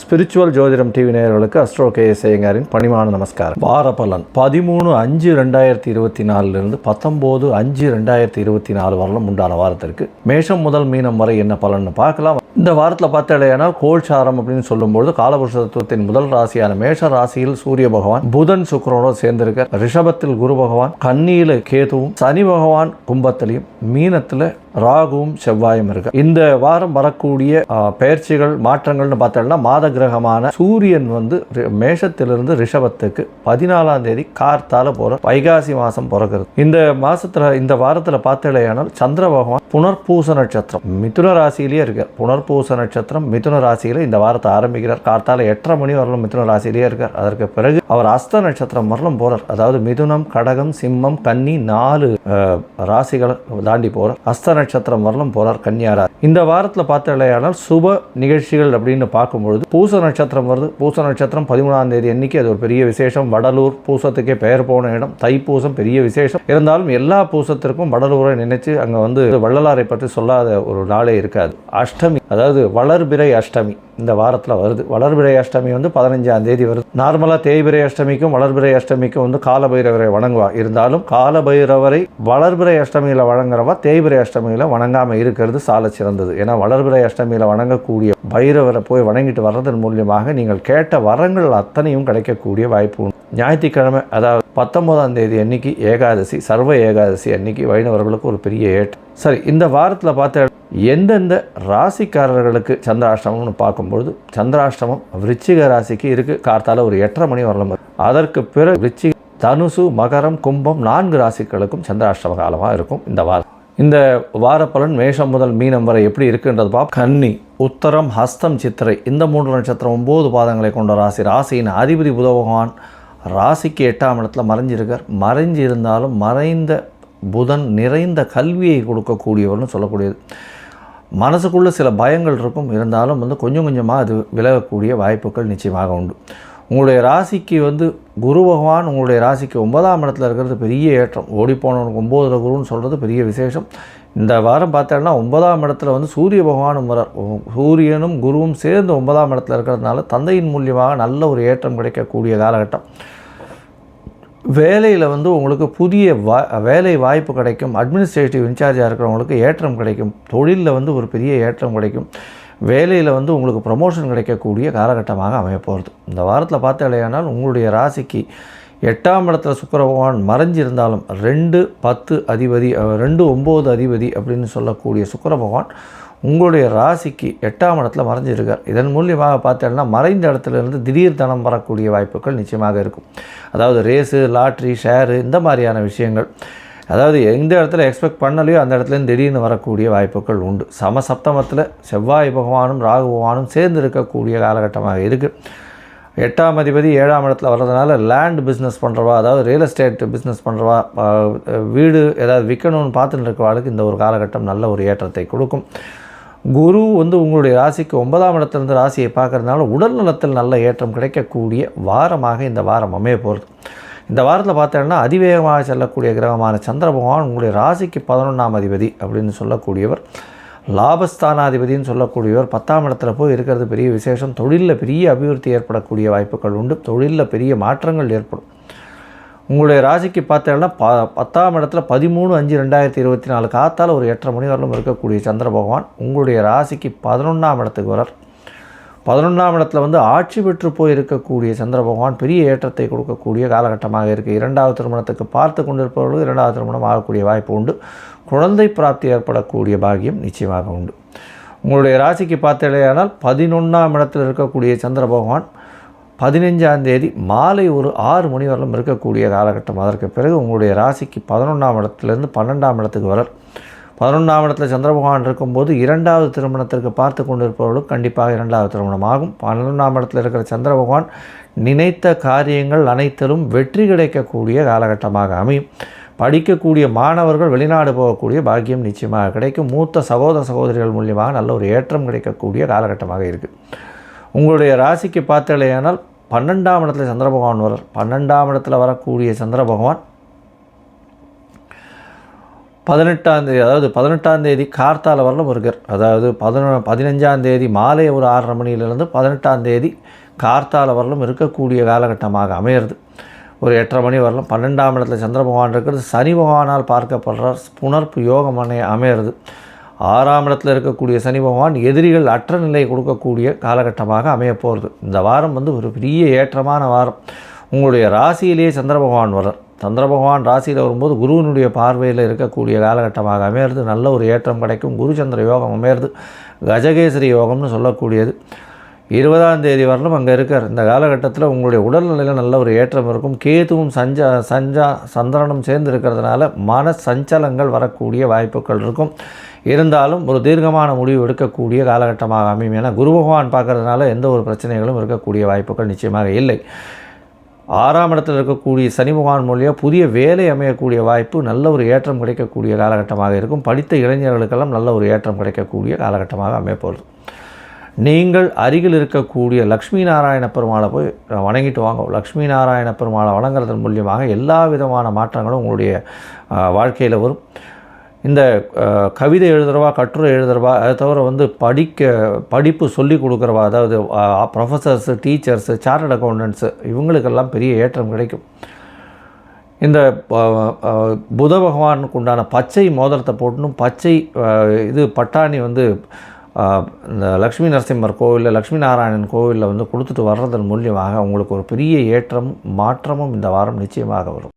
Spiritual ஜோதிடம் TV நேயர்களுக்கு astro K S ஐயங்காரின் பணிவான நமஸ்காரம். வார பலன் பதிமூணு அஞ்சு ரெண்டாயிரத்தி இருபத்தி நாலுலேருந்து பத்தொம்போது அஞ்சு ரெண்டாயிரத்தி இருபத்தி நாலு வரலும் உண்டான வாரத்திற்கு மேஷம் முதல் மீனம் வரை என்ன பலன்னு பார்க்கலாம். இந்த வாரத்தில் பார்த்தாலேயானால் கோல்சாரம் அப்படின்னு சொல்லும்போது காலபுருஷ தத்துவத்தின் முதல் ராசியான மேஷ ராசியில் சூரிய பகவான் புதன் சுக்கரனோடு சேர்ந்திருக்க ரிஷபத்தில் குரு பகவான் கன்னியில கேதுவும் சனி பகவான் கும்பத்திலையும் மீனத்தில் ராகுவும் செவ்வாயும் இருக்கு இந்த வாரம் வரக்கூடிய பயிற்சிகள் மாற்றங்கள்னு பார்த்தோம்னா மாத கிரகமான சூரியன் வந்து ரி- மேஷத்திலிருந்து ரிஷபத்துக்கு பதினாலாம் தேதி கார்த்தால போற வைகாசி மாசம் பிறகுறது இந்த மாசத்துல இந்த வாரத்துல பார்த்தலையானால் சந்திர பகவான் புனர்பூச நட்சத்திரம் மிதுன ராசியிலேயே இருக்கார். புனர்பூச நட்சத்திரம் மிதுன ராசியில் இந்த வாரத்தை ஆரம்பிக்கிறார். கார்த்தால எட்டரை மணி வரலும் மிதுன ராசியிலேயே இருக்கார். அதற்கு பிறகு அவர் அஸ்த நட்சத்திரம் வரலும் போகிறார் அதாவது மிதுனம் கடகம் சிம்மம் கன்னி நாலு ராசிகளை தாண்டி போகிறார் அஸ்த நட்சத்திரம் வரலும் போறார் கன்னியா ராசி. இந்த வாரத்தில் பார்த்தலையானால் சுப நிகழ்ச்சிகள் அப்படின்னு பார்க்கும்பொழுது பூச நட்சத்திரம் வருது. பூச நட்சத்திரம் பதிமூணாம் தேதி அன்னைக்கு அது ஒரு பெரிய விசேஷம். வடலூர் பூசத்துக்கே பெயர் போன இடம். தைப்பூசம் பெரிய விசேஷம். இருந்தாலும் எல்லா பூசத்திற்கும் வடலூரை நினைச்சு அங்கே வந்து வள்ளலாரை பற்றி சொல்லாத ஒரு நாளே இருக்காது. அஷ்டமி அதாவது வளர்பிறை அஷ்டமி இந்த வாரத்தில் வருது. வளர்பிறை அஷ்டமி வந்து பதினஞ்சாம் தேதி வருது. நார்மலாக தேய்பிறை அஷ்டமிக்கும் வளர்பிறை அஷ்டமிக்கும் வந்து காலபைரவரை வணங்குவா. இருந்தாலும் காலபைரவரை வளர்பிறை அஷ்டமியில் வணங்குறவா தேய்பிறை அஷ்டமியில் வணங்காமல் இருக்கிறது சால சிறந்தது. ஏன்னா வளர்பிறை அஷ்டமியில் வணங்கக்கூடிய பைரவரை போய் வணங்கிட்டு வர்றதன் மூலியமாக நீங்கள் கேட்ட வரங்கள் அத்தனையும் கிடைக்கக்கூடிய வாய்ப்பு உண்டு. ஞாயிற்றுக்கிழமை அதாவது பத்தொம்போதாம் தேதி அன்னைக்கு ஏகாதசி சர்வ ஏகாதசி அன்னைக்கு வைணவர்களுக்கு ஒரு பெரிய ஏற்று சரி இந்த வாரத்தில் பார்த்த எந்தெந்த ராசிக்காரர்களுக்கு சந்திராஷ்டமம்னு பார்க்கும்பொழுது சந்திராஷ்டமம் விருச்சிக ராசிக்கு இருக்குது கார்த்தால ஒரு எட்டரை மணி வரலாம் அதற்கு பிறகு விருச்சிக தனுசு மகரம் கும்பம் நான்கு ராசிகளுக்கும் சந்திராஷ்டம காலமாக இருக்கும் இந்த வாரம் இந்த வார பலன் மேஷம் முதல் மீனம் வரை எப்படி இருக்குன்றது பார்ப்போம். கன்னி உத்தரம் ஹஸ்தம் சித்திரை இந்த மூன்று நட்சத்திரம் ஒம்பது பாதங்களை கொண்ட ராசி. ராசியின் அதிபதி புத பகவான் ராசிக்கு எட்டாம் இடத்துல மறைஞ்சிருக்கார். மறைஞ்சிருந்தாலும் மறைந்த புதன் நிறைந்த கல்வியை கொடுக்கக்கூடியவர்னு சொல்லக்கூடியது. மனசுக்குள்ளே சில பயங்கள் இருக்கும். இருந்தாலும் வந்து கொஞ்சம் கொஞ்சமாக அது விலகக்கூடிய வாய்ப்புகள் நிச்சயமாக உண்டு. உங்களுடைய ராசிக்கு வந்து குரு பகவான் உங்களுடைய ராசிக்கு ஒன்பதாம் இடத்துல இருக்கிறது பெரிய ஏற்றம். ஓடிப்போனவனுக்கு ஒம்போதில் குருன்னு சொல்கிறது பெரிய விசேஷம். இந்த வாரம் பார்த்தோன்னா ஒன்பதாம் இடத்துல வந்து சூரிய பகவானும் வரார். சூரியனும் குருவும் சேர்ந்து ஒன்பதாம் இடத்துல இருக்கிறதுனால தந்தையின் மூலியமாக நல்ல ஒரு ஏற்றம் கிடைக்கக்கூடிய காலகட்டம். வேலையில் வந்து உங்களுக்கு புதிய வா வேலை வாய்ப்பு கிடைக்கும் அட்மினிஸ்ட்ரேட்டிவ் இன்சார்ஜாக இருக்கிறவங்களுக்கு ஏற்றம் கிடைக்கும் தொழிலில் வந்து ஒரு பெரிய ஏற்றம் கிடைக்கும் வேலையில் வந்து உங்களுக்கு ப்ரமோஷன் கிடைக்கக்கூடிய காலகட்டமாக அமைய போகிறது இந்த வாரத்தில் பார்த்தாலேயானால் உங்களுடைய ராசிக்கு எட்டாம் இடத்துல சுக்கர பகவான் மறைஞ்சிருந்தாலும் ரெண்டு பத்து அதிபதி ரெண்டு ஒம்பது அதிபதி அப்படின்னு சொல்லக்கூடிய சுக்கர பகவான் உங்களுடைய ராசிக்கு எட்டாம் இடத்துல மறைஞ்சிருக்கார். இதன் மூலியமாக பார்த்தோம்னா மறைந்த இடத்துல இருந்து திடீர் தனம் வரக்கூடிய வாய்ப்புகள் நிச்சயமாக இருக்கும். அதாவது ரேஸு லாட்ரி ஷேரு இந்த மாதிரியான விஷயங்கள். அதாவது எந்த இடத்துல எக்ஸ்பெக்ட் பண்ணலையோ அந்த இடத்துலேருந்து திடீர்னு வரக்கூடிய வாய்ப்புகள் உண்டு. சம சப்தமத்தில் செவ்வாய் பகவானும் ராகு பகவானும் சேர்ந்து இருக்கக்கூடிய காலகட்டமாக இருக்குது எட்டாம் அதிபதி ஏழாம் இடத்துல வர்றதுனால லேண்ட் பிஸ்னஸ் பண்ணுறவா அதாவது ரியல் எஸ்டேட் பிஸ்னஸ் பண்ணுறவா வீடு ஏதாவது விற்கணும்னு பார்த்துட்டு இருக்கவாளுக்கு இந்த ஒரு காலகட்டம் நல்ல ஒரு ஏற்றத்தை கொடுக்கும். குரு வந்து உங்களுடைய ராசிக்கு ஒன்பதாம் இடத்துலேருந்து ராசியை பார்க்கறதுனால உடல் நலத்தில் நல்ல ஏற்றம் கிடைக்கக்கூடிய வாரமாக இந்த வாரம் அமைய போகிறது இந்த வாரத்தில் பார்த்தோன்னா அதிவேகமாக செல்லக்கூடிய கிரகமான சந்திர பகவான் உங்களுடைய ராசிக்கு பதினொன்றாம் அதிபதி அப்படின்னு சொல்லக்கூடியவர். லாபஸ்தானாதிபதினு சொல்லக்கூடியவர். பத்தாம் இடத்துல போய் இருக்கிறது பெரிய விசேஷம். தொழிலில் பெரிய அபிவிருத்தி ஏற்படக்கூடிய வாய்ப்புகள் உண்டு. தொழிலில் பெரிய மாற்றங்கள் ஏற்படும். உங்களுடைய ராசிக்கு பார்த்தீங்கன்னா ப பத்தாம் இடத்துல பதிமூணு அஞ்சு ரெண்டாயிரத்தி இருபத்தி நாலு காத்தால் ஒரு எட்டரை மணி வரலும் இருக்கக்கூடிய சந்திர பகவான் உங்களுடைய ராசிக்கு பதினொன்றாம் இடத்துக்கு வரார். பதினொன்றாம் இடத்துல வந்து ஆட்சி பெற்று போய் இருக்கக்கூடிய சந்திர பகவான் பெரிய ஏற்றத்தை கொடுக்கக்கூடிய காலகட்டமாக இருக்குது இரண்டாவது திருமணத்துக்கு பார்த்து கொண்டிருப்பவர்களுக்கு இரண்டாவது திருமணம் ஆகக்கூடிய வாய்ப்பு உண்டு. குழந்தை பிராப்தி ஏற்படக்கூடிய பாகியம் நிச்சயமாக உண்டு. உங்களுடைய ராசிக்கு பார்த்தீங்களேயானால் பதினொன்றாம் இடத்தில் இருக்கக்கூடிய சந்திர பகவான் பதினஞ்சாம் தேதி மாலை ஒரு ஆறு மணி வரலும் இருக்கக்கூடிய காலகட்டம். அதற்கு பிறகு உங்களுடைய ராசிக்கு பதினொன்றாம் இடத்துலேருந்து பன்னெண்டாம் இடத்துக்கு வர பதினொன்றாம் இடத்துல சந்திர பகவான் இருக்கும்போது இரண்டாவது திருமணத்திற்கு பார்த்து கொண்டிருப்பவர்களும் கண்டிப்பாக இரண்டாவது திருமணம் ஆகும். பன்னெண்டாம் இடத்துல இருக்கிற சந்திர பகவான் நினைத்த காரியங்கள் அனைத்திலும் வெற்றி கிடைக்கக்கூடிய காலகட்டமாக அமையும். படிக்கக்கூடிய மாணவர்கள் வெளிநாடு போகக்கூடிய பாக்கியம் நிச்சயமாக கிடைக்கும். மூத்த சகோதர சகோதரிகள் மூலியமாக நல்ல ஒரு ஏற்றம் கிடைக்கக்கூடிய காலகட்டமாக இருக்குது உங்களுடைய ராசிக்கு பார்த்தலையானால் பன்னெண்டாம் இடத்துல சந்திர பகவான் வரார் பன்னெண்டாம் இடத்துல வரக்கூடிய சந்திர பகவான் பதினெட்டாம் தேதி அதாவது பதினெட்டாம் தேதி கார்த்தால வரலும் இருக்கார் அதாவது பதினொன்று பதினஞ்சாம் தேதி மாலை ஒரு ஆறரை மணியிலிருந்து பதினெட்டாம் தேதி கார்த்தால வரலும் இருக்கக்கூடிய காலகட்டமாக அமையிறது. ஒரு எட்டரை மணி வரலும் பன்னெண்டாம் இடத்துல சந்திர பகவான் இருக்கிறது. சனி பகவானால் பார்க்கப்படுறார். புணர்ப்பு யோகம் அமையிறது. ஆறாம் இடத்துல இருக்கக்கூடிய சனி பகவான் எதிரிகள் அற்ற நிலை கொடுக்கக்கூடிய காலகட்டமாக அமையப்போகிறது இந்த வாரம் வந்து ஒரு பெரிய ஏற்றமான வாரம். உங்களுடைய ராசியிலேயே சந்திர பகவான் வரார் சந்திர பகவான் ராசியில் வரும்போது குருவினுடைய பார்வையில் இருக்கக்கூடிய காலகட்டமாக அமையிறது. நல்ல ஒரு ஏற்றம் கிடைக்கும். குரு சந்திர யோகம் அமையிறது. கஜகேசரி யோகம்னு சொல்லக்கூடியது. இருபதாம் தேதி வரலும் அங்கே இருக்கார். இந்த காலகட்டத்தில் உங்களுடைய உடல்நிலையில் நல்ல ஒரு ஏற்றம் இருக்கும். கேதுவும் சஞ்சா சஞ்சா சந்திரனும் சேர்ந்து இருக்கிறதுனால மன சஞ்சலங்கள் வரக்கூடிய வாய்ப்புகள் இருக்கும். இருந்தாலும் ஒரு தீர்க்கமான முடிவு எடுக்கக்கூடிய காலகட்டமாக அமையும். ஏன்னா குரு பகவான் பார்க்கறதுனால எந்த ஒரு பிரச்சனைகளும் இருக்கக்கூடிய வாய்ப்புகள் நிச்சயமாக இல்லை. ஆறாம் இடத்தில் இருக்கக்கூடிய சனி பகவான் மொழியாக புதிய வேலை அமையக்கூடிய வாய்ப்பு நல்ல ஒரு ஏற்றம் கிடைக்கக்கூடிய காலகட்டமாக இருக்கும். படித்த இளைஞர்களுக்கெல்லாம் நல்ல ஒரு ஏற்றம் கிடைக்கக்கூடிய காலகட்டமாக அமையப்போகுது நீங்கள் அருகில் இருக்கக்கூடிய லக்ஷ்மி நாராயண பெருமாளை போய் வணங்கிட்டு வாங்க. லக்ஷ்மி நாராயண பெருமாளை வணங்குறதன் மூலியமாக எல்லா விதமான மாற்றங்களும் உங்களுடைய வாழ்க்கையில் வரும். இந்த கவிதை எழுதுறவா கட்டுரை எழுதுறவா அதை தவிர வந்து படிக்க படிப்பு சொல்லி கொடுக்குறவா அதாவது ப்ரொஃபஸர்ஸு டீச்சர்ஸு சார்ட்டர்ட் அக்கௌண்டன்ஸு இவங்களுக்கெல்லாம் பெரிய ஏற்றம் கிடைக்கும். இந்த புத பகவானுக்கு உண்டான பச்சை மோதிரத்தை போட்டணும். பச்சை இது பட்டாணி வந்து இந்த லக்ஷ்மி நரசிம்மர் கோவிலில் லக்ஷ்மி நாராயணன் கோவிலில் வந்து கொடுத்துட்டு வர்றதன் மூலியமாக உங்களுக்கு ஒரு பெரிய ஏற்றமும் மாற்றமும் இந்த வாரம் நிச்சயமாக வரும்.